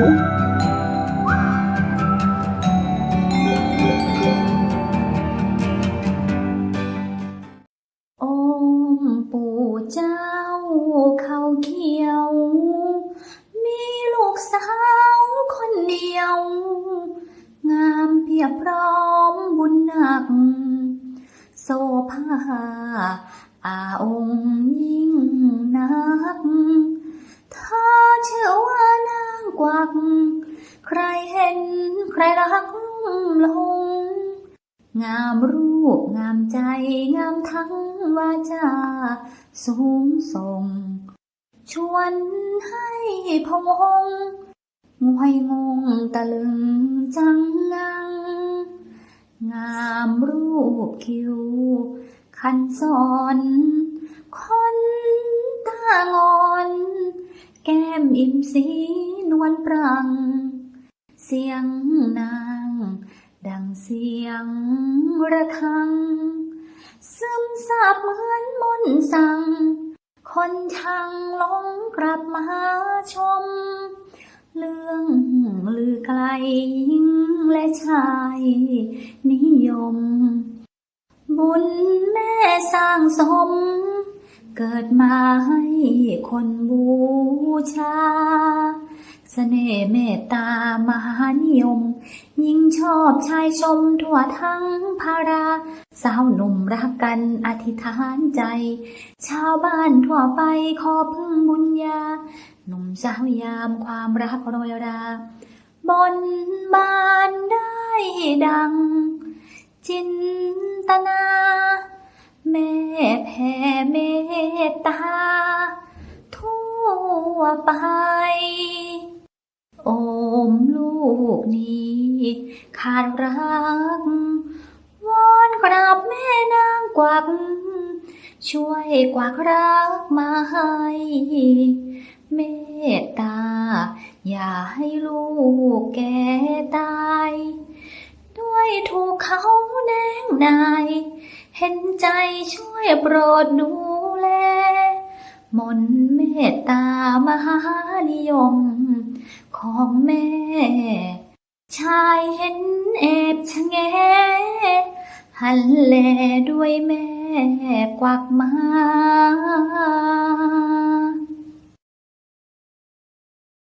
องค์ปู่เจ้าเขาเขียว มีลูกสาวคนเดียว งามเพียบพร้อมบุญหนัก โซภาอาองค์ยิ่งนัก เธอเชื่อว่านางกวัก รรักลุ่มหลง งามรูปงามใจ งามทั้งวาจา สูงส่ง ชวนให้พะวงงวยงงตะลึงจังงัง งามรูปคิว คันสอนคนตางอน แก้มอิ่มสีนวลปรัง สียงนาง ดังเสียงระฆัง ซึมซาบเหมือนมนต์สั่ง คนชังลงกลับมาชม เรื่องลือไกลหญิงและชายนิยม บุญแม่สร้างสม เกิดมาให้คนบูชา สน่ห์เมตตามหานิยม ยิ่งชอบชายชมทั่วทั้งภารา สาวหนุ่มรักกันอธิษฐานใจ ชาวบ้านทั่วไปขอพึ่งบุญญา หนุ่มสาวยามความรักโรยรา บนบานได้ดัง จินตนา แม่แผ่เมตตา ทั่วไป กนี้ ขาดรัก วอนกราบแม่นางกวัก ช่วยกวักรักมาให้เมตตา อย่าให้ลูกแก่ตาย ด้วยถูกเขาแนงนาย เห็นใจช่วยโปรดดูแล มนเมตตามหานิยม ของแม่ ชายเห็นแอบชะแงหันแลด้วยแม่กวักมา